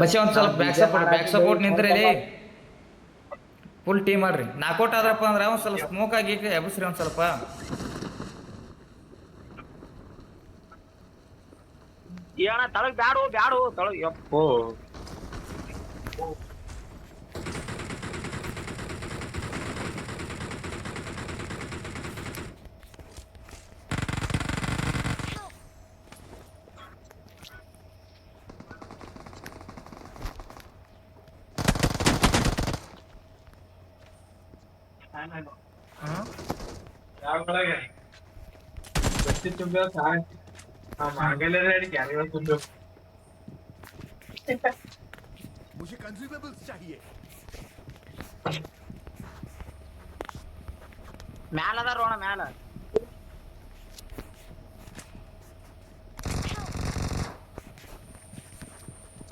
ಬಸ್ಸಿ ಒಂದ್ ಸ್ವಲ್ಪ back support back support ನಿಂತ್ರಿ ಫುಲ್ ಟೀಮ್ ಮಾಡ್ರಿ ನಾಕೌಟ್ ಆದ್ರಪ್ಪ ಅಂದ್ರೆ ಒಂದ್ ಸ್ವಲ್ಪ ಸ್ಮೋಕ್ ಆಗಿ ಎಬ್ಸ್ರಿ ಒಂದ್ ಸ್ವಲ್ಪ. ಏನ ತಳಗ್ ಬ್ಯಾಡು ಬ್ಯಾಡು ತಳಗ್ ಯಪ್ಪೋ. मुझे कंज्यूमेबल्स चाहिए. मेल दा रोना मेल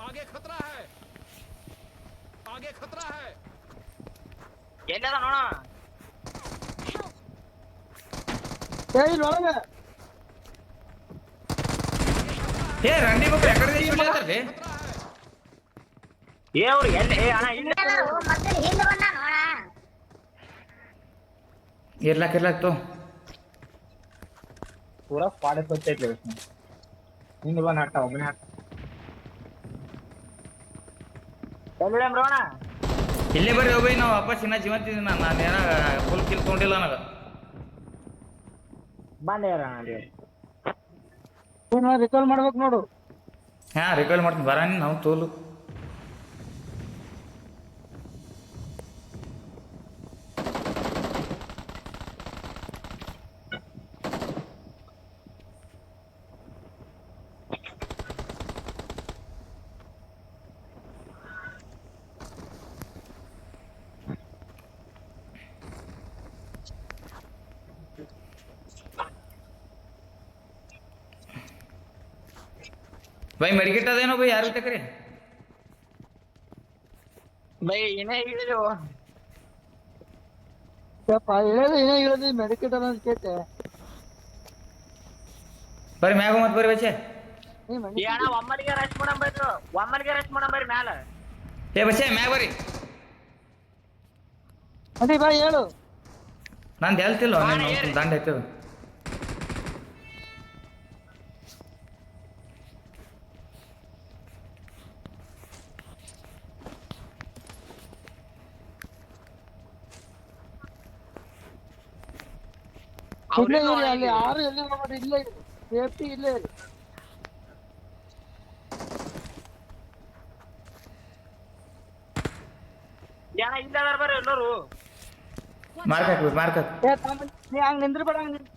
आगे खतरा है. आगे खतरा है. येंदा रोना सही रोना ಏ ಎಕಡೆ ದೇಶ ಏ ಅವ್ರು ಎಲ್ಲಿ? ಏ ಅಣ್ಣ ಇಲ್ಲ. ಹಿಂದೆ ಬಂದ ನೋಡ ಇರ್ಲಾಕ್ ಇರ್ಲಾಕ್ ತೋ. ಪೂರಾ ಪಾಡೆ ಸತ್ತೈತೆ ಹಿಂದೆ ಬಂದು ಹಾಕ್ತಾವ ಒಬ್ಬನೇ ಅಣ್ಣ. ಇಲ್ಲೇ ಬರ್ರಿ ಹೋಗಿ ನಾವು ವಾಪಸ್ ಇನ್ನ ಜೀವಂತ ಇದೀನಿ ನಾನು ನಾನು ಏನ ಫುಲ್ ಕಿಲ್ ತೊಗೊಂಡಿಲ್ಲ ನನಗೆ. ಬಂದೆ ಅಣ್ಣ ಅಲ್ಲಿ ರಿಕಾಲ್ ಮಾಡ್ಬೇಕು ನೋಡು. ಹಾ ರಿಕಾಲ್ ಮಾಡ್ತೀನಿ. ಬರ ನಾವು ತೋಲು. ಬೈ ಮೆಡಿಕೆಟ್ ಅದೇನೋ ಬೈ ಯಾರು ತಕ್ರಿ ಬೈ ಏನೇ ಹೇಳಿದ್ರು ಹೇಳೋದು ಏನೋ ಹೇಳೋದು ಮೆಡಿಕೇಟ್ ಅಂತ ಕೇತೆ ಬರ್ರಿ ಮ್ಯಾಗ ಮತ್ತೆ ಬರ್ರಿ ಬಚ್ಚೆ ಏ ಅಣ್ಣ ಒಮ್ಮಲಿಗೆ ರಶ್ ಮಾಡಂ ಬರ್ರಿ ಒಮ್ಮಲಿಗೆ ರಶ್ ಮಾಡಂ ಬರ್ರಿ ಮ್ಯಾಲ ಏ ಬಚ್ಚೆ ಮ್ಯಾಗ ಬರ್ರಿ ಅದೇ ಬಾ ಹೇಳು ನಂದು ಹೇಳ್ತಿಲ್ಲ. ದಂಡ ಐತದ ಇಲ್ಲೇ ಇರಿ ಅಲ್ಲಿ ಒಳಗೆ- ಯಾರು ಎಲ್ಲಿ ಹೋಗ್ಬೇಡಿ ಇಲ್ಲೇ ಇರಿ ಸೇಫ್ಟಿ ಇಲ್ಲೇ ಇರಿ ಇಲ್ಲ ಅದಾರ ಬರ್ರಿ ಎಲ್ಲರೂ ಮಾರ್ಕ್ ಹಾಕ್ಬೇಕು ಮಾರ್ಕ್ ಹಾಕ್ ಏ ತಮ್ಮ ನೀ ಹಂಗ್ ನಿಂದ್ರಬೇಡ ಹಂಗ್ ನಿಂದ್-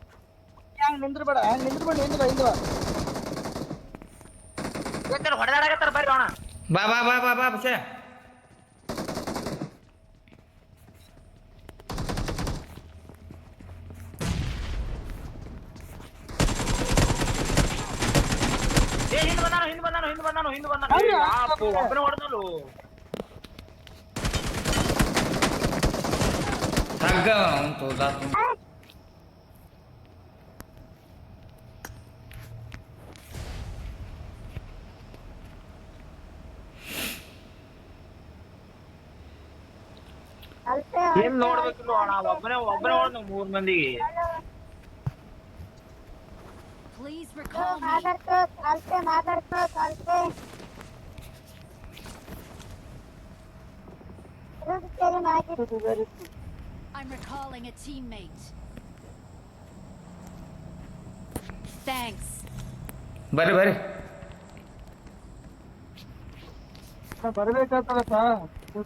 ನೀ ಹಂಗ್ ನಿಂದ್ರಬೇಡ ಹಂಗ್ ನಿಂದ್ರಬೇಡ ಹಿಂದ್ ಬಾ ಹಿಂದ್ ಬಾ ಯಾಕಂದ್ರೆ ಹೊಡೆದಾಡಕತ್ತಾರ ಬರ್ರಿ ಅಣ್ಣ ಬಾ ಬಾ ಬಾ ಬಾ ಬಾ ಬಚ್ಚೆ ಏ ಹಿಂದ್ ಬಂದಾನು ಹಿಂದ್ ಬಂದಾನು ಹಿಂದ್ ಬಂದಾನು? ಒಬ್ಬನೇ ಹೊಡೆದಲು ತಗ್ಗ ಉಂಟು ಅಲ್ಪೆ ಏನ್ ನೋಡ್ಬೇಕಿಲ್ಲ ಒಬ್ಬನೇ ಒಬ್ಬನೇ ಹೊಡೆದ ಮೂರ್ ಮಂದಿಗೆ. Please recall me. ಮಾತಾಡ್ಕೋ ಅಲ್ಪೆ ಮಾತಾಡ್ಕೋ ಅಲ್ಪೆ ಸರಿ ಮಾಡಿ I'm recalling a teammate. Thanks. ಬರ್ರಿ ಬರ್ರಿ ಬರ್ಬೇಕಾಗ್ತದಪ್ಪ ನೀವು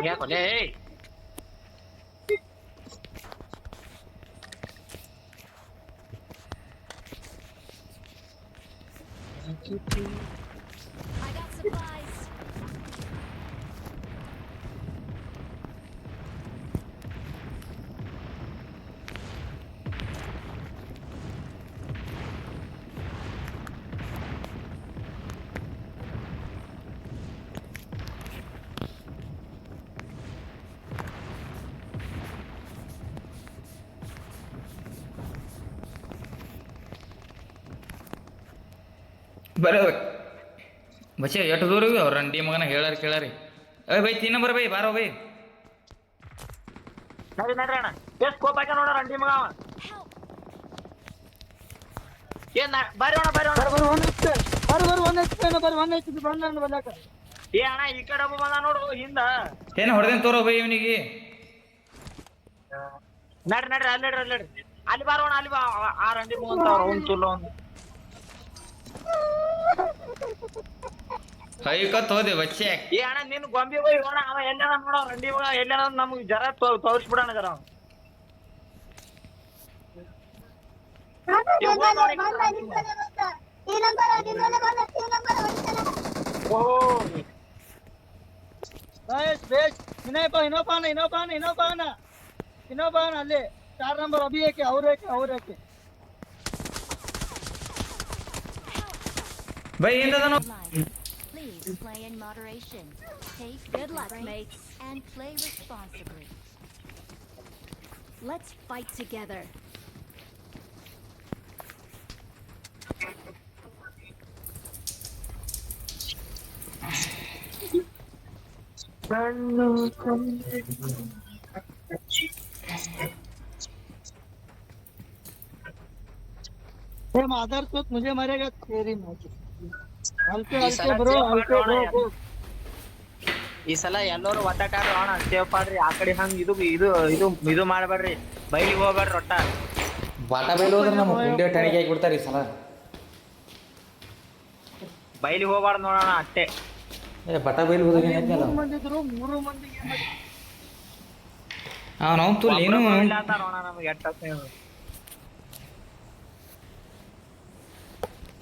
งเงี้ยก่อนเลยคิดดี I got supplies. ಬರೋ. ಬಚ್ಚೆ ಎಷ್ಟು ದೂರ ಅವ್ರ ರಂಡಿ ಮಗನ ಹೇಳಾರ ಕೇಳಾರಿ ಏ ಬೈ ತಿನ್ನ ಬರ ಬೈ ಬಾರೋ ಬೈ. ನಡಿ ನಡ್ರಿ ಅಣ್ಣ. ಎಷ್ಟು ಕೋಪ ಹಾಕ ನೋಡ ರಂಡಿ ಮಗ ಅವ! ಏನ್ ಬಾರಿ ಅಣ್ಣ ಬರ್ರಿ ಅಣ್ಣ. ಬರ್ ಬರ್ ಒಂದ್ ಹೆಚ್ಚು. ಬರ್ ಬರ್ ಒಂದ್ ಹೆಚ್ಚು. ಬರ್ ಒಂದ್ ಹೆಚ್ಚು. ಬಂದ ಬಂದಾಕ. ಏ ಅಣ್ಣ ಈ ಕಡೆ ಒಬ್ಬ ಬಂದ ನೋಡು ಹಿಂದ. ಏನ ಹೊಡೆದೇನ್ ತೋರೋ ಬೈ ಇವನಿಗೆ? ನಡ್ರಿ ನಡ್ರಿ ಅಲ್ಲಿ ನಡ್ರಿ ಅಲ್ಲಿ ನಡ್ರಿ. ಅಲ್ಲಿ ಬಾರೋಣ ಅಲ್ಲಿ ಬಾ. ಆ- ರಂಡಿ ಮಗ ಅಂತ ಅವ್ರ ಅವ್ನ್ ತುಲ್ಲು ಅವ್ನ್. ಕೈಕತ್ ಹೋದೆ ಬಚ್ಚೆ ಏ ಅಣ್ಣ ನಿನ್ ಗೊಂಬಿ ಹೋಗಿ ಹೋಣ ಅವ ಎಲ್ಲೇನ ನೋಡ ರಂಡಿ ಹೋಗ ಎಲ್ಲೇನ ನಮ್ಗೆ ಜರ ತೋರಿಸ್ಬಿಡಣ ಜರ ಬೇಸ್ ಬೇಸ್ ಇನ್ನೊಬ್ಬ ಇನ್ನೊಬ್ಬನ ಇನ್ನೊಬ್ಬನ ಇನ್ನೊಬ್ಬನ ಅಲ್ಲಿ ಚಾರ್ ನಂಬರ್ ಅಭಿ ಏಕೆ ಅವ್ರ ಏಕೆ Please play in moderation. Take good luck, mates, and play responsibly. Let's fight together. मुझे मरेगा तेरी मौजूद ಈ ಸಲ ಎಲ್ಲರೂ ಒತ್ತಾಟ ಅಣ್ಣ ಸೇಫ್ ಆ ಕಡೆ ಹಂಗ ಇದು ಇದು ಇದು ಇದು ಮಾಡ್ಬೇಡ್ರಿ. ಬೈಲಿ ಹೋಗ್ಬೇಡ್ರಿ ಒಟ್ಟ ಬಟ ಬೈಲಿ ಹೋದ್ರೆ ನಮ್ಮ ಗುಂಡೆ ಟಣಿಗೆ ಆಗಿಬಿಡ್ತಾರೆ ಈ ಸಲ. ಬೈಲಿ ಹೋಗ್ಬಾರ್ದು ನೋಡೋಣ ಅಷ್ಟೇ. ಏ ಬಟ ಬೈಲ್ ಹೋದ್ರೆ ಏನೈತಲ್ಲ ಅವನವ್ನು ತುಲ್ ಏನು ನಮ್ಗೆ ಎಟ್ಟ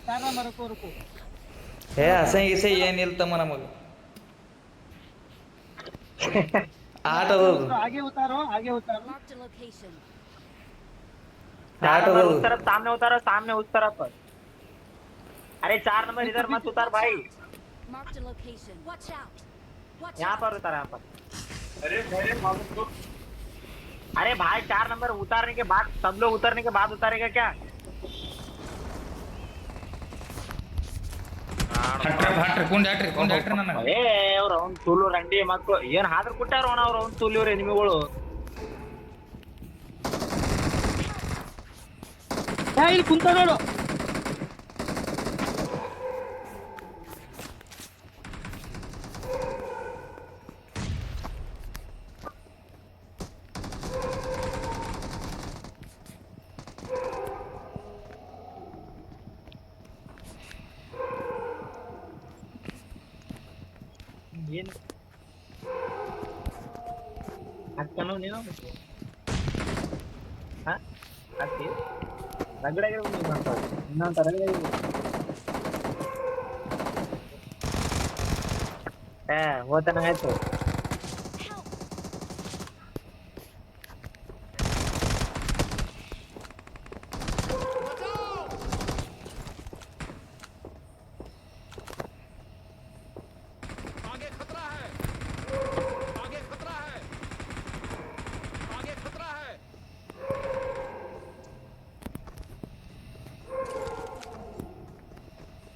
ಚಾರ್ ನಂಬರ್ को रुको ಏ ಅಸಹ್ಯ ಗಿಸೆ ಏನಿಲ್ಲ ತಮ್ಮ ನಮಗೆ ಆಟ ಅದದು आगे उतारो आगे उतारो Marked a location. आठ चार नंबर बजे। उस तरफ सामने उतारो सामने उस तरफ पर अरे चार नंबर इधर मत उतार भाई Marked a location. Watch out! Watch यहाँ out! पर उतार यहाँ पर अरे भाई चार नंबर उतारने के बाद सब लोग उतरने के बाद उतारेगा क्या ಹಟ್ರ ಹಟ್ರ ಕುಂಡ ಹಾಟ್ರಿ ಕುಂಡ ಹಾಟ್ರಿ ನನಗೆ. ಏ ಅವ್ರ ಅವ್ನ್ ತುಳು ರಂಡಿ ಮಕ್ಕಳು ಏನ್ ಹಾದ್ರ ಕೊಟ್ಟಾರ ಅವ್ನ ಅವ್ರ ಅವ್ನ ತುಲಿಯವ್ರ ನಿಮಿಗಳು. ಏ ಇಲ್ಲಿ ಕುಂತ ನೋಡು. ಅಕ್ಕಿ ರಗಡೆಗೆ ಇನ್ನೊಂದು ರಗಡೆ ಏ ಹೋತನ ಆಯ್ತು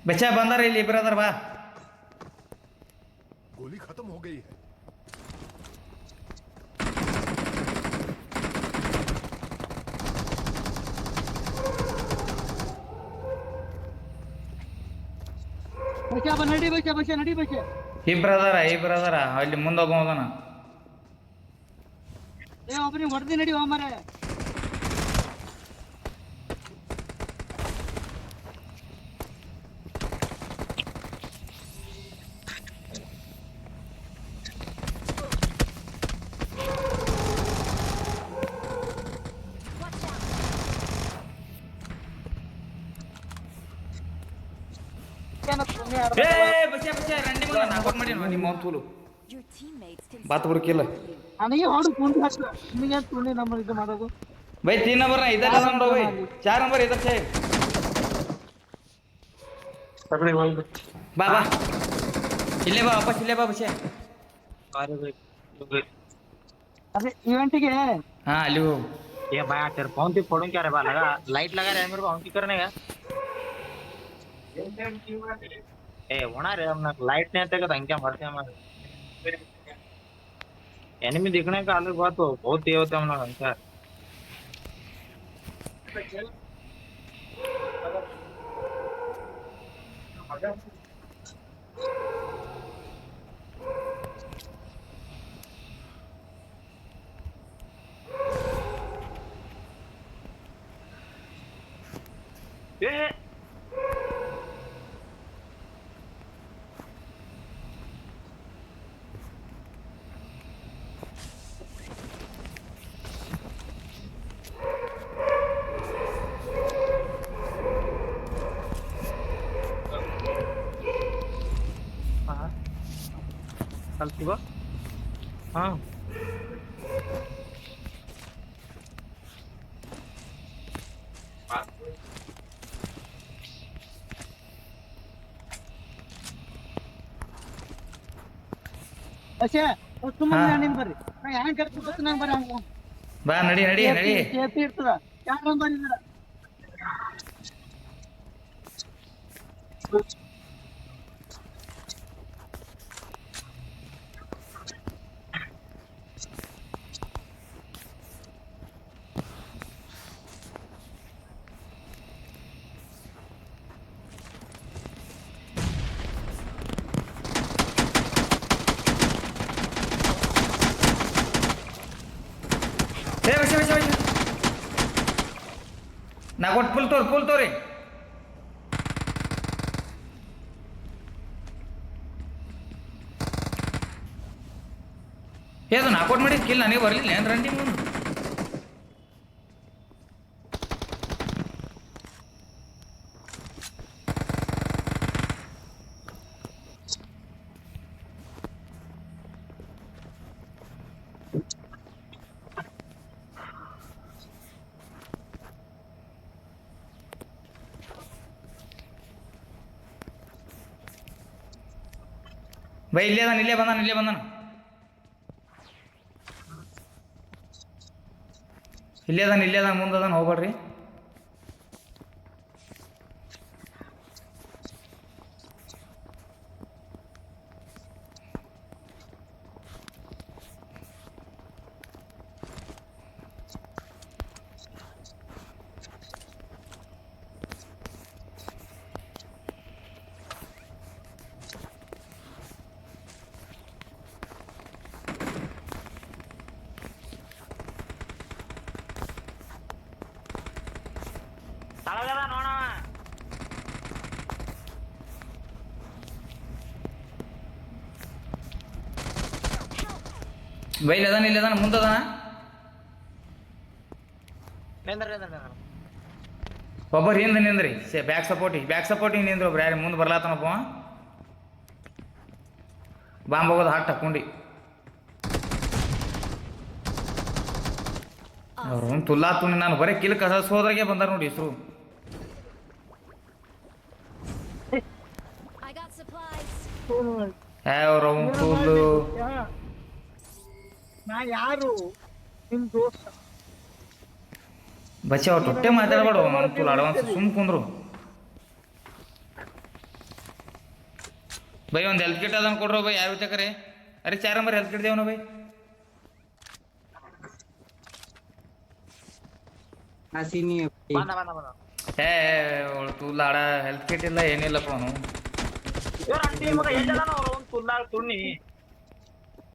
ಬೆಚ್ಚ ಬಂದಾರ ಇಲ್ಲಿ ಇಬ್ಬರು ಅದಾರ ಬಾ गोली खत्म हो गई है ಬಚ್ಚ ಬ ನಡಿ ಬಚ್ಚ ಬಚ್ಚ ನಡಿ ಬಚ್ಚ ಇಬ್ರು ಅದಾರ ಇಬ್ರು ಅದಾರ ಅಲ್ಲಿ ಮುಂದೊಬ್ಬ ಹೋದನ ಏ ಒಬ್ಬನಿಗೆ ಹೊಡೆದಿ ನಡಿ ಹೋಮರೆ ಏ ಬಚ್ಚ ಬಚ್ಚ ರಂಡಿ ಮಗ ನಾಲ್ಕು ಮಾಡಿ ನಿಮ್ಮ ಅವ್ನ ತೂಲು Your teammates can ಬಾತ್ ಬುರ್ಕಿಲ್ಲ ನನಗೆ ಹೊಡು ಕುಂತ ಹಾಕ್ತ ನಿಮಗೆ ತುಳಿ ನಮ್ಮ ಇದು ಮಾಡೋದು ಬೈ ತೀನ್ ನಂಬರ್ ಇದರ ನಂಬರ್ ಬೈ ಚಾರ್ ನಂಬರ್ ಇದರ ಛೇ ಬಾ ಬಾ ಇಲ್ಲೇ ಬಾ ವಾಪಸ್ ಇಲ್ಲೇ ಬಾ ಬಚ್ಚೆ ಅದೇ ಇವೆಂಟಿಗೆ ಹಾ ಅಲ್ಲಿ ಹೋಗು ये भाई तेरे फोन पे फोड़ूं क्या रे बा लगा लाइट लगा रहे मेरे को फोन की करने का ಏ ಒಣಾರಿ ನಮ್ಗೆ ಲೈಟ್ ತೆಗದ ಹಂಗೆ ಮಾಡ್ತೇವೆ ಮಾಡಿ ಎನಿಮಿ ದಿಕ್ಕಣೆ ಕಾಲಕ್ಕೆ ಬಾತು ಬಹುತ್ ದೇವತೆ ನಮ್ಗೆ ಹಂಗ Yeah. कल सुबह हाँ ಅಷ್ಟೇ ಸುಮ್ಮನೆ ಹಾ. ನಿನ್ ಬರ್ರಿ ನಾ ಹೆಂಗ್ ಕರ್ಕೊಂಡ್ ಬರ್ತೀನಿ ನಂಗ್ ಬರ್ರಿ ಹಂಗ ಬಾ ನಡಿ ನಡಿ ನಡಿ ಸೇಫ್ಟಿ ಇರ್ತದ ಯಾರ್ ನಂಬರ್ ಇಲ್ಲ ನಾ ಕೊಟ್ಟು ಫುಲ್ ತೋರಿ ಫುಲ್ ತೋರಿ ಏ ಅದು ನಾ ಕೊಟ್ಟು ಮಾಡಿ ಕಿಲ್ ನನಗೆ ಬರಲಿಲ್ಲ ಏನು ರಂಡಿ ಮುಂದೆ ಬೈ ಇಲ್ಲೇ ಅದಾನ ಇಲ್ಲೇ ಬಂದಾನ ಇಲ್ಲೇ ಬಂದಾನ. ಇಲ್ಲೇ ಅದಾನ ಇಲ್ಲೇ ಅದಾನ ಮುಂದೆ ಹೋಗ್ಬೇಡ್ರಿ. ಬೈ ಇಲ್ಲಿ ಅದಾನ ಇಲ್ಲಿ ಅದಾನ ಮುಂದೆ ಅದಾನ? ನಿಂದ್ರ ನಿಂದ್ರ ನಿಂದ್ರ. ಒಬ್ಬರು ಹಿಂದೆ ನಿಂದ್ರಿ. ಸೇ ಬ್ಯಾಕ್ ಸಪೋರ್ಟಿಗೆ ಬ್ಯಾಕ್ ಸಪೋರ್ಟಿಗೆ ನಿಂದ್ರು ಒಬ್ರು ಯಾರು ಮುಂದೆ ಬರ್ಲಾತನಪ್ಪ. ಬಾಂಬ್ ಹೋಗೋದು ಹಾಟ್ ಹಾಕೊಂಡಿ ಅವ್ರು ತುಲ್ಲಾತು ನಾನು ಬರೀ ಕಿಲ್ ಕಸ ಸೋದ್ರಾಗೆ ಬಂದಾರ ನೋಡಿ ಹೆಸರು. ಅವ್ರ ಅವ್ನು ತುಲ್ಲು. ನಾ ಯಾರು? ನಿಮ್ ದೋಸ್ತ. ಬಚ್ಚ ಅವ್ರು ತೊಟ್ಟೆ ಮಾತಾಡಬೇಡ ನಮ್ಮ ತುಲ್ ಅಡ್ವಾನ್ಸ್ ಸುಮ್ ಕುಂದ್ರು. ಬೈ ಒಂದು ಹೆಲ್ತ್ ಕಿಟ್ ಅದನ್ನ ಕೊಡ್ರೋ ಬೈ ಯಾರು ತಕರೆ ಅರೆ ಚಾರ ನಂಬರ್ ಹೆಲ್ತ್ ಕಿಟ್ ದೇವನ ಬೈ. ಬಂದ ಏ ಅವಳು ತುಲ್ಲ ಆಡ ಹೆಲ್ತ್ ಕಿಟ್ ಇಲ್ಲ ಏನಿಲ್ಲಪ್ಪ ಅವನು. ಇವ್ರ ಅಂಟಿ ಮಗ ಎಲ್ಲದಾನ ಅವ್ರ ಅವ್ನ್ ತುಲ್ಲಾಳ್ ತುಣ್ಣಿ.